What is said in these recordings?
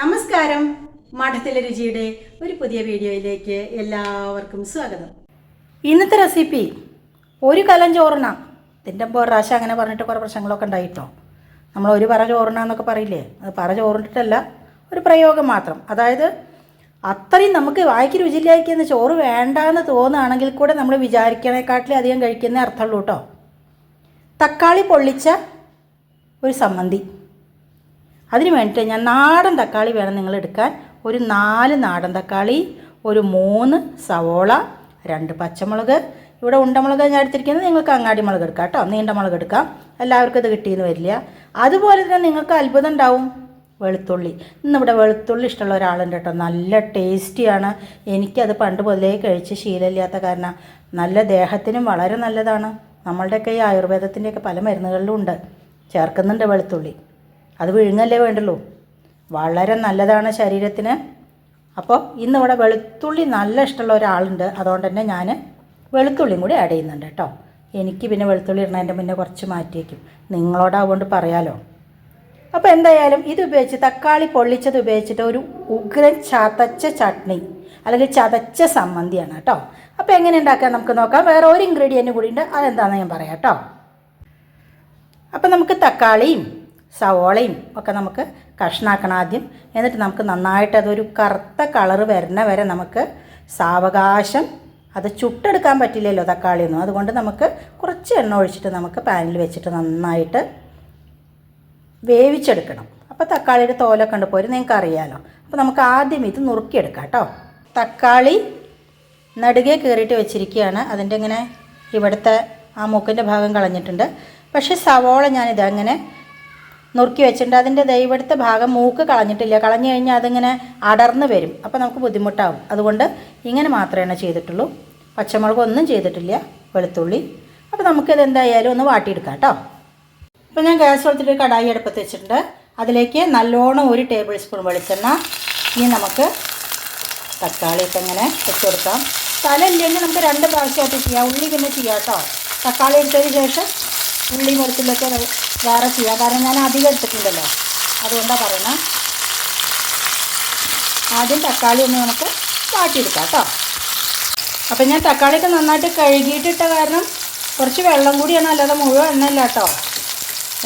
നമസ്കാരം. മഠത്തിലെ രുചിയുടെ ഒരു പുതിയ വീഡിയോയിലേക്ക് എല്ലാവർക്കും സ്വാഗതം. ഇന്നത്തെ റെസിപ്പി ഒരു കലം ചോറിന. ഇതിന്റെ പ്രാവശ്യം അങ്ങനെ പറഞ്ഞിട്ട് കുറേ പ്രശ്നങ്ങളൊക്കെ ഉണ്ടായിട്ടോ? നമ്മൾ ഒരു പറ ചോറിനാന്നൊക്കെ പറയില്ലേ? അത് പറ ചോറിട്ടിട്ടല്ല ഒരു പ്രയോഗം മാത്രം. അതായത് അത്രയും നമുക്ക് വായിക്ക് രുചിയില്ലായിരിക്കുന്ന ചോറ് വേണ്ട എന്ന് തോന്നുകയാണെങ്കിൽ കൂടെ നമ്മൾ വിചാരിക്കണേക്കാട്ടിലും അധികം കഴിക്കുന്ന അർത്ഥമുള്ളൂ കേട്ടോ. തക്കാളി പൊള്ളിച്ച ഒരു സമ്മന്തി അതിന് വേണ്ടിയിട്ട് ഞാൻ നാടൻ തക്കാളി വേണം നിങ്ങൾ എടുക്കാൻ. ഒരു നാല് നാടൻ തക്കാളി ഒരു മൂന്ന് സവോള രണ്ട് പച്ചമുളക്. ഇവിടെ ഉണ്ടമുളക് ഞാൻ എടുത്തിരിക്കുന്നത് നിങ്ങൾക്ക് അങ്ങാടി മുളക് എടുക്കാം കേട്ടോ. നീണ്ട മുളക് എടുക്കാം. എല്ലാവർക്കും ഇത് കിട്ടിയെന്ന് വരില്ല. അതുപോലെ തന്നെ നിങ്ങൾക്ക് അത്ഭുതം ഉണ്ടാവും. വെളുത്തുള്ളി. ഇന്നിവിടെ വെളുത്തുള്ളി ഇഷ്ടമുള്ള ഒരാളുണ്ട് കേട്ടോ. നല്ല ടേസ്റ്റിയാണ് എനിക്കത് പണ്ട് മുതലേ കഴിച്ച് ശീലമില്ലാത്ത കാരണം നല്ല ദേഹത്തിനും വളരെ നല്ലതാണ്. നമ്മളുടെയൊക്കെ ഈ ആയുർവേദത്തിന്റെയൊക്കെ പല മരുന്നുകളിലും ഉണ്ട്. ചേർക്കുന്നുണ്ട് വെളുത്തുള്ളി. അത് വിഴുങ്ങല്ലേ വേണ്ടുള്ളൂ. വളരെ നല്ലതാണ് ശരീരത്തിന്. അപ്പോൾ ഇന്നിവിടെ വെളുത്തുള്ളി നല്ല ഇഷ്ടമുള്ള ഒരാളുണ്ട്. അതുകൊണ്ട് തന്നെ ഞാൻ വെളുത്തുള്ളിയും കൂടി ആഡ് ചെയ്യുന്നുണ്ട് കേട്ടോ. എനിക്ക് പിന്നെ വെളുത്തുള്ളി ഇടുന്നതിന്റെ മുന്നേ കുറച്ച് മാറ്റി വയ്ക്കും നിങ്ങളോട് അതുകൊണ്ട് പറയാലോ. അപ്പോൾ എന്തായാലും ഇത് ഉപയോഗിച്ച് തക്കാളി പൊള്ളിച്ചത് ഉപയോഗിച്ചിട്ട് ഒരു ഉഗ്രൻ ചതച്ച ചട്നി അല്ലെങ്കിൽ ചതച്ച സമ്മന്തിയാണ് കേട്ടോ. അപ്പോൾ എങ്ങനെ ഉണ്ടാക്കാൻ നമുക്ക് നോക്കാം. വേറെ ഒരു ഇൻഗ്രീഡിയന്റും കൂടി ഉണ്ട്. അതെന്താണെന്ന് ഞാൻ പറയാം കേട്ടോ. അപ്പം നമുക്ക് തക്കാളിയും സവോളയും ഒക്കെ നമുക്ക് കഷ്ണാക്കണം ആദ്യം. എന്നിട്ട് നമുക്ക് നന്നായിട്ട് അതൊരു കറുത്ത കളർ വരുന്ന വരെ നമുക്ക് സാവകാശം അത് ചുട്ടെടുക്കാൻ പറ്റില്ലല്ലോ തക്കാളിയൊന്നും. അതുകൊണ്ട് നമുക്ക് കുറച്ച് എണ്ണ ഒഴിച്ചിട്ട് നമുക്ക് പാനിൽ വെച്ചിട്ട് നന്നായിട്ട് വേവിച്ചെടുക്കണം. അപ്പോൾ തക്കാളിയുടെ തോലൊക്കെ ഉണ്ട് പോരും. നിങ്ങൾക്ക് അറിയാമല്ലോ അപ്പോൾ നമുക്ക് ആദ്യം ഇത് നുറുക്കിയെടുക്കാം കേട്ടോ. തക്കാളി നടുകെ കയറിയിട്ട് വെച്ചിരിക്കുകയാണ്. അതിന്റെ ഇങ്ങനെ ഇവിടുത്തെ ആ മൂക്കിന്റെ ഭാഗം കളഞ്ഞിട്ടുണ്ട്. പക്ഷേ സവോള ഞാനിത് അങ്ങനെ നുറുക്കി വെച്ചിട്ടുണ്ട്. അതിന്റെ ദൈവടുത്ത ഭാഗം മൂക്ക് കളഞ്ഞിട്ടില്ല. കളഞ്ഞു കഴിഞ്ഞാൽ അതിങ്ങനെ അടർന്ന് വരും. അപ്പോൾ നമുക്ക് ബുദ്ധിമുട്ടാവും. അതുകൊണ്ട് ഇങ്ങനെ മാത്രമേ ചെയ്തിട്ടുള്ളൂ. പച്ചമുളക് ഒന്നും ചെയ്തിട്ടില്ല. വെളുത്തുള്ളി. അപ്പോൾ നമുക്കിത് എന്തായാലും ഒന്ന് വാട്ടിയെടുക്കാം കേട്ടോ. അപ്പോൾ ഞാൻ ഗ്യാസ് കൊടുത്തിട്ട് കടായി അടുപ്പത്ത് വെച്ചിട്ടുണ്ട്. അതിലേക്ക് നല്ലോണം ഒരു ടേബിൾ സ്പൂൺ വെളിച്ചെണ്ണ. ഇനി നമുക്ക് തക്കാളിയൊക്കെ ഇങ്ങനെ വെച്ച് കൊടുക്കാം. തല ഇല്ലെങ്കിൽ നമുക്ക് രണ്ട് പ്രാവശ്യമായിട്ട് ചെയ്യാം. ഉള്ളി പിന്നെ ചെയ്യാം കേട്ടോ. തക്കാളി എടുത്തതിന് ശേഷം ഉള്ളി വെളുത്തുള്ളിയൊക്കെ വേറെ ചെയ്യാം. കാരണം ഞാൻ അധികം എടുത്തിട്ടുണ്ടല്ലോ. അതുകൊണ്ടാണ് പറയുന്നത് ആദ്യം തക്കാളി ഒന്ന് നമുക്ക് വാട്ടിയെടുക്കാം കേട്ടോ. അപ്പം ഞാൻ തക്കാളിയൊക്കെ നന്നായിട്ട് കഴുകിയിട്ടിട്ട കാരണം കുറച്ച് വെള്ളം കൂടിയാണ്. അല്ലാതെ മുഴുവൻ എണ്ണയല്ല കേട്ടോ.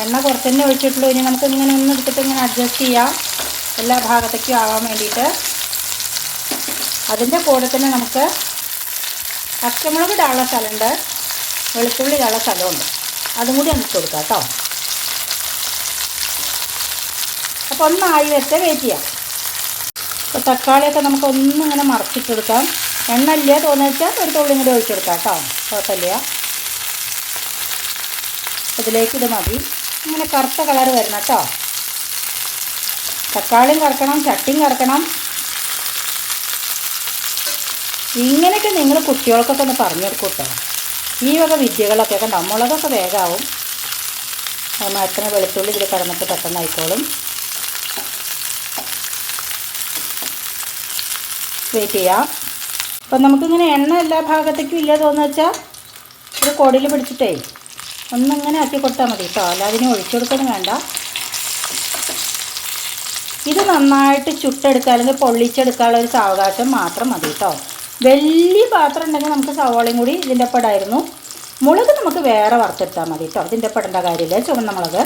എണ്ണ കുറച്ച് തന്നെ ഒഴിച്ചിട്ടുള്ളൂ. ഇനി നമുക്ക് ഇങ്ങനെ ഒന്ന് എടുത്തിട്ട് ഇങ്ങനെ അഡ്ജസ്റ്റ് ചെയ്യാം. എല്ലാ ഭാഗത്തേക്കും ആവാൻ വേണ്ടിയിട്ട്. അതിന്റെ കൂടെ തന്നെ നമുക്ക് പച്ചമുളക് ഇടാനുള്ള സ്ഥലമുണ്ട്. വെളുത്തുള്ളി ഇടാനുള്ള സ്ഥലമുണ്ട്. അതും കൂടി ഒന്ന് കൊടുക്കാം കേട്ടോ. അപ്പോൾ ഒന്ന് ആയി വെച്ച് വെയിറ്റ് ചെയ്യാം. അപ്പോൾ തക്കാളിയൊക്കെ നമുക്ക് ഒന്നും ഇങ്ങനെ മറച്ചിട്ടെടുക്കാം എണ്ണ ഇല്ല തോന്നുന്നു വെച്ചാൽ ഒരു തുള്ളി കൂടി ഒഴിച്ചെടുക്കാം കേട്ടോ. കുഴപ്പമില്ല. ഇതിലേക്ക് ഇത് മതി. ഇങ്ങനെ കറുത്ത കളർ വരണം കേട്ടോ. തക്കാളിയും കറക്കണം ചട്ടിയും കറക്കണം. ഇങ്ങനെയൊക്കെ നിങ്ങൾ കുട്ടികൾക്കൊക്കെ ഒന്ന് പറഞ്ഞു കൊടുക്കും കേട്ടോ. ഈ വക വിദ്യകളൊക്കെ കണ്ടോ? മുളകൊക്കെ വേഗമാവും മരത്തിന് വെളുത്തുള്ളി ഇതിൽ കടന്നിട്ട് പെട്ടെന്ന് വെയിറ്റ് ചെയ്യാം. അപ്പം നമുക്കിങ്ങനെ എണ്ണ എല്ലാ ഭാഗത്തേക്കും ഇല്ല തോന്നുന്നു വെച്ചാൽ ഇത് കൊടിയിൽ പിടിച്ചിട്ടേ ഒന്നിങ്ങനെ ആക്കി കൊടുത്താൽ മതി കേട്ടോ. അല്ലാതെ ഒഴിച്ചു കൊടുക്കണം വേണ്ട. ഇത് നന്നായിട്ട് ചുട്ടെടുക്കുക അല്ലെങ്കിൽ പൊള്ളിച്ചെടുക്കാനുള്ള ഒരു സാവകാശം മാത്രം മതി കേട്ടോ. വലിയ പാത്രം ഉണ്ടെങ്കിൽ നമുക്ക് സവോളയും കൂടി ഇതിന്റെ പടായിരുന്നു മുളക് നമുക്ക് വേറെ വറുത്തെടുത്താൽ മതി കേട്ടോ. ഇതിന്റെ പെടേണ്ട കാര്യമില്ല. ചുവന്ന മുളക്.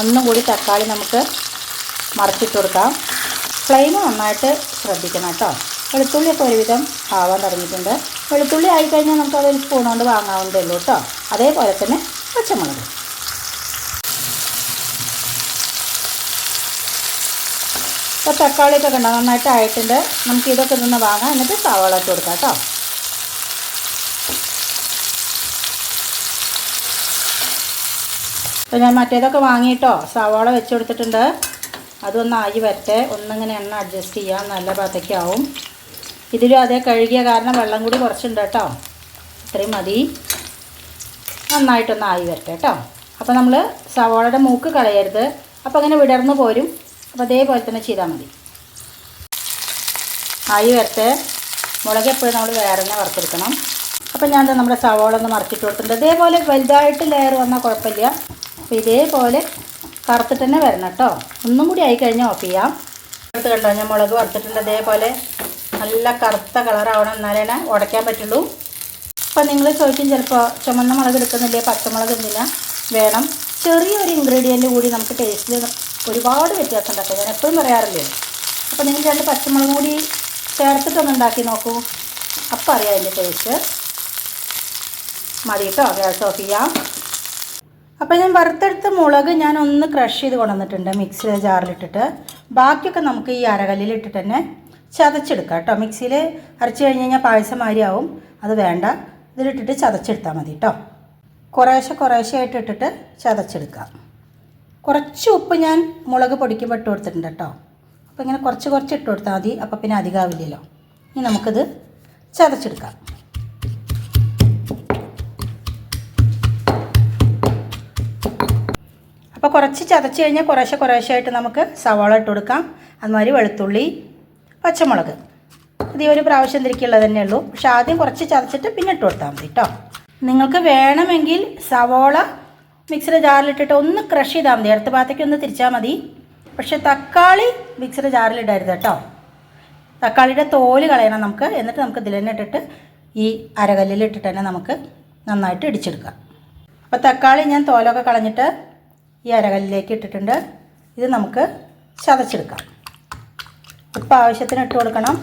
ഒന്നും കൂടി തക്കാളി നമുക്ക് മറച്ചിട്ട് കൊടുക്കാം. ഫ്ലെയിം നന്നായിട്ട് ശ്രദ്ധിക്കണം കേട്ടോ. വെളുത്തുള്ളിയൊക്കെ ഒരുവിധം ആവാൻ തുടങ്ങിയിട്ടുണ്ട്. വെളുത്തുള്ളി ആയിക്കഴിഞ്ഞാൽ നമുക്ക് അതൊരു സ്പൂൺ കൊണ്ട് വാങ്ങാവുന്നതേ ഉള്ളൂ കേട്ടോ. അതേപോലെ തന്നെ പച്ചമുളക്. ഇപ്പോൾ തക്കാളിയൊക്കെ കണ്ടോ? നന്നായിട്ട് ആയിട്ടുണ്ട്. നമുക്ക് ഇതൊക്കെ നിന്ന് വാങ്ങാം. എന്നിട്ട് സവാള ഇട്ട് കൊടുക്കാം കേട്ടോ. അപ്പോൾ ഞാൻ മറ്റേതൊക്കെ വാങ്ങിയിട്ടോ? സവാള വെച്ച് കൊടുത്തിട്ടുണ്ട്. അതൊന്ന് ആയി വരട്ടെ. ഒന്നിങ്ങനെ എണ്ണ അഡ്ജസ്റ്റ് ചെയ്യാം. നല്ല പതയ്ക്കാവും. ഇതിലും അതേ കഴുകിയ കാരണം വെള്ളം കൂടി കുറച്ചുണ്ട് കേട്ടോ. ഇത്രയും മതി. നന്നായിട്ടൊന്ന് ആയി വരട്ടെ കേട്ടോ. അപ്പോൾ നമ്മൾ സവാളയുടെ മൂക്ക് കളയരുത്. അപ്പോൾ അങ്ങനെ വിടർന്ന് പോരും. അപ്പോൾ അതേപോലെ തന്നെ ചെയ്താൽ മതി. ആയി വരട്ടെ. മുളക് എപ്പോഴും നമ്മൾ വേറെ തന്നെ വറുത്തെടുക്കണം. അപ്പോൾ ഞാൻ നമ്മുടെ സവാള ഒന്ന് മറച്ചിട്ട് കൊടുത്തിട്ടുണ്ട്. ഇതേപോലെ വലുതായിട്ട് ലെയർ വന്നാൽ കുഴപ്പമില്ല. അപ്പോൾ ഇതേപോലെ കറുത്തിട്ട് തന്നെ വരണം കേട്ടോ ഒന്നും കൂടി ആയി കഴിഞ്ഞാൽ ഓഫ് ചെയ്യാം. അടുത്ത് കണ്ടോ ഞാൻ മുളക് വറുത്തിട്ടുണ്ട്. അതേപോലെ നല്ല കറുത്ത കളറാവണം എന്നാലേ ഉടയ്ക്കാൻ പറ്റുള്ളൂ. അപ്പോൾ നിങ്ങൾ ചോദിക്കും ചിലപ്പോൾ ചുമന്ന മുളക് എടുക്കുന്നില്ലേ പച്ചമുളക് എന്തിനാ വേണം. ചെറിയൊരു ഇൻഗ്രീഡിയന്റ് കൂടി നമുക്ക് ടേസ്റ്റിൽ ഒരുപാട് വ്യത്യാസം ഉണ്ടാക്കും. ഞാൻ എപ്പോഴും പറയാറില്ലേ. അപ്പോൾ നിങ്ങൾ രണ്ട് പച്ചമുളക് കൂടി ചേർത്തിട്ടൊന്ന് ഉണ്ടാക്കി നോക്കൂ. അപ്പോൾ അറിയാം അതിന്റെ ടേസ്റ്റ് മതി കേട്ടോ ഗ്യാസ് ഓഫ് ചെയ്യാം. അപ്പോൾ ഞാൻ വറുത്തെടുത്ത മുളക് ഞാൻ ഒന്ന് ക്രഷ് ചെയ്ത് കൊണ്ടുവന്നിട്ടുണ്ട് മിക്സിയിലെ ജാറിലിട്ടിട്ട്. ബാക്കിയൊക്കെ നമുക്ക് ഈ അരകല്ലിൽ ഇട്ടിട്ട് തന്നെ ചതച്ചെടുക്കാം കേട്ടോ. മിക്സിയിൽ അരച്ച് കഴിഞ്ഞ് കഴിഞ്ഞാൽ പായസം മാരിയാവും അത് വേണ്ട. ഇതിലിട്ടിട്ട് ചതച്ചെടുത്താൽ മതി കേട്ടോ കുറേശ്ശെ കുറേശ്ശെ ആയിട്ട് ഇട്ടിട്ട് ചതച്ചെടുക്കാം. കുറച്ച് ഉപ്പ് ഞാൻ മുളക് പൊടിക്കുമ്പോൾ ഇട്ട് കൊടുത്തിട്ടുണ്ട് കേട്ടോ അപ്പോൾ ഇങ്ങനെ കുറച്ച് കുറച്ച് ഇട്ട് കൊടുത്താൽ മതി. അപ്പോൾ പിന്നെ അധികമാവില്ലല്ലോ ഇനി നമുക്കിത് ചതച്ചെടുക്കാം. അപ്പോൾ കുറച്ച് ചതച്ച് കഴിഞ്ഞാൽ കുറേശ്ശെ കുറേശ്ശെ ആയിട്ട് നമുക്ക് സവാള ഇട്ട് കൊടുക്കാം. അതുമാതിരി വെളുത്തുള്ളി പച്ചമുളക്. ഇത് ഒരു പ്രാവശ്യം തിരിക്കുള്ളത് തന്നെ ഉള്ളൂ. പക്ഷേ ആദ്യം കുറച്ച് ചതച്ചിട്ട് പിന്നെ ഇട്ട് കൊടുത്താൽ മതി കേട്ടോ നിങ്ങൾക്ക് വേണമെങ്കിൽ സവാള മിക്സിയുടെ ജാറിലിട്ടിട്ട് ഒന്ന് ക്രഷ് ചെയ്താൽ മതി. അടുത്ത ഭാഗത്തേക്ക് ഒന്ന് തിരിച്ചാൽ മതി. പക്ഷേ തക്കാളി മിക്സിയുടെ ജാറിലിടരുത് കേട്ടോ തക്കാളിയുടെ തോൽ കളയണം നമുക്ക്. എന്നിട്ട് നമുക്ക് ഇതിൽ തന്നെ ഇട്ടിട്ട് ഈ അരകല്ലിൽ ഇട്ടിട്ട് തന്നെ നമുക്ക് നന്നായിട്ട് ഇടിച്ചെടുക്കാം. അപ്പോൾ തക്കാളി ഞാൻ തോലൊക്കെ കളഞ്ഞിട്ട് ഈ അരകല്ലിലേക്ക് ഇട്ടിട്ടുണ്ട്. ഇത് നമുക്ക് ചതച്ചെടുക്കാം. ഉപ്പ് ആവശ്യത്തിന് ഇട്ട് കൊടുക്കണം.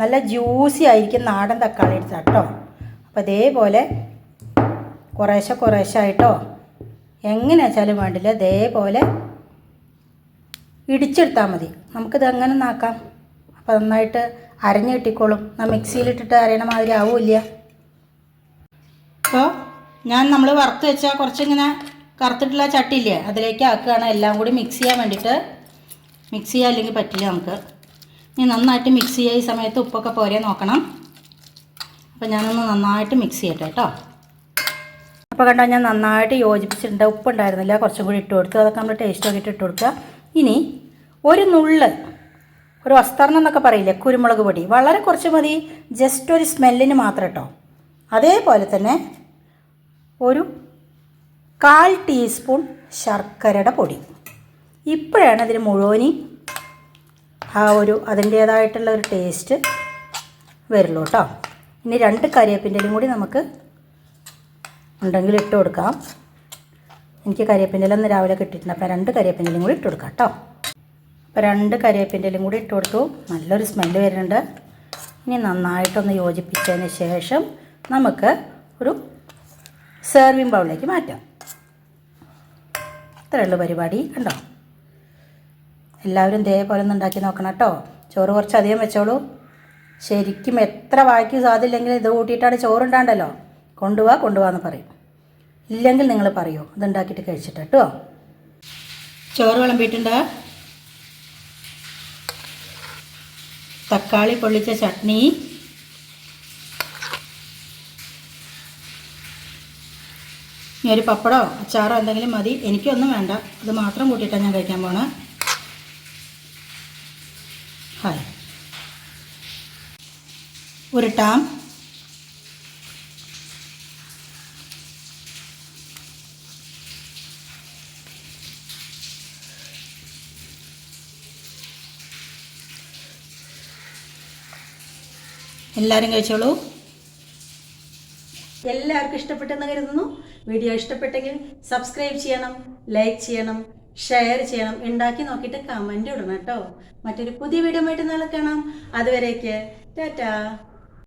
നല്ല ജ്യൂസി ആയിരിക്കും നാടൻ തക്കാളി എടുത്ത കേട്ടോ. അപ്പോൾ ഇതേപോലെ കുറേശ്ശെ കുറേശ്ശെ ആയിട്ടോ എങ്ങനെ വെച്ചാലും വേണ്ടില്ല. ഇതേപോലെ ഇടിച്ചെടുത്താൽ മതി. നമുക്കിത് അങ്ങനെ നാക്കാം അപ്പോൾ നന്നായിട്ട് അരഞ്ഞ് കിട്ടിക്കോളും. എന്നാൽ മിക്സിയിലിട്ടിട്ട് അരയണ മാതിരി ആവില്ല അപ്പോൾ ഞാൻ നമ്മൾ വറുത്ത് വെച്ചാൽ കുറച്ചിങ്ങനെ കറുത്തിട്ടുള്ള ചട്ടിയില്ലേ അതിലേക്ക് ആക്കുകയാണ്. എല്ലാം കൂടി മിക്സ് ചെയ്യാൻ വേണ്ടിയിട്ട് മിക്സ് ചെയ്യാൻ അല്ലെങ്കിൽ പറ്റില്ല നമുക്ക്. ഇനി നന്നായിട്ട് മിക്സ് ചെയ്യുക ഈ സമയത്ത് ഉപ്പൊക്കെ പോരെ നോക്കണം. അപ്പോൾ ഞാനൊന്ന് നന്നായിട്ട് മിക്സ് ചെയ്യട്ടെ കേട്ടോ. അപ്പോൾ കണ്ടോ ഞാൻ നന്നായിട്ട് യോജിപ്പിച്ചിട്ടുണ്ട്. ഉപ്പുണ്ടായിരുന്നില്ല. കുറച്ചും കൂടി ഇട്ട് കൊടുത്തു. അതൊക്കെ നമ്മൾ ടേസ്റ്റ് നോക്കിയിട്ട് ഇട്ട് കൊടുക്കുക. ഇനി ഒരു നുള്ള് ഒരു വസ്തർണം എന്നൊക്കെ പറയില്ലേ? കുരുമുളക് പൊടി. വളരെ കുറച്ച് മതി. ജസ്റ്റ് ഒരു സ്മെല്ലിന് മാത്രം കേട്ടോ അതേപോലെ തന്നെ ഒരു കാൽ ടീസ്പൂൺ ശർക്കരയുടെ പൊടി. ഇപ്പോഴാണ് ഇതിന് മുഴുവനി ആ ഒരു അതിന്റേതായിട്ടുള്ള ഒരു ടേസ്റ്റ് വരുള്ളൂ കേട്ടോ ഇനി രണ്ട് കരിവേപ്പിന്റെലും കൂടി നമുക്ക് ഉണ്ടെങ്കിൽ ഇട്ട് കൊടുക്കാം. എനിക്ക് കരിവേപ്പിന്റെ ഒന്ന് രാവിലെ കിട്ടിയിട്ടുണ്ട്. അപ്പോൾ രണ്ട് കരിവേപ്പിന്റെ കൂടി ഇട്ട് കൊടുക്കാം കേട്ടോ അപ്പോൾ രണ്ട് കരിവേപ്പിന്റെ ഇലയും കൂടി ഇട്ട് കൊടുത്തു. നല്ലൊരു സ്മെല്ല് വരുന്നുണ്ട്. ഇനി നന്നായിട്ടൊന്ന് യോജിപ്പിച്ചതിന് ശേഷം നമുക്ക് ഒരു സെർവിങ് ബൗളിലേക്ക് മാറ്റാം. ഇത്രയുള്ള പരിപാടി കണ്ടോ? എല്ലാവരും ഇതേപോലെ ഒന്ന് ഉണ്ടാക്കി നോക്കണം കേട്ടോ. ചോറ് കുറച്ചധികം വെച്ചോളൂ. ശരിക്കും എത്ര വായിക്കും സാധില്ലെങ്കിൽ ഇത് കൂട്ടിയിട്ടാണ് ചോറുണ്ടാണ്ടല്ലോ. കൊണ്ടുപോവാ കൊണ്ടുപോകാന്ന് പറയും. ഇല്ലെങ്കിൽ നിങ്ങൾ പറയൂ ഇതുണ്ടാക്കിയിട്ട് കഴിച്ചിട്ട് കേട്ടോ. ചോറ് വിളമ്പിയിട്ടുണ്ട്? തക്കാളി പൊള്ളിച്ച ചട്നി. ഇനി ഒരു പപ്പടോ അച്ചാറോ എന്തെങ്കിലും മതി. എനിക്കൊന്നും വേണ്ട. അത് മാത്രം കൂട്ടിയിട്ടാണ് ഞാൻ കഴിക്കാൻ പോണേ. ഹായ്. ഉരുട്ടാം എല്ലാവരും കഴിച്ചോളൂ. എല്ലാവർക്കും ഇഷ്ടപ്പെട്ടെന്ന് കരുതുന്നു. വീഡിയോ ഇഷ്ടപ്പെട്ടെങ്കിൽ സബ്സ്ക്രൈബ് ചെയ്യണം ലൈക്ക് ചെയ്യണം ഷെയർ ചെയ്യണം. ഉണ്ടാക്കി നോക്കിയിട്ട് കമന്റ് ഇടണം കേട്ടോ. മറ്റൊരു പുതിയ വീഡിയോ ആയിട്ട് നാളെ കാണാം. അതുവരേക്ക് ടാറ്റാ.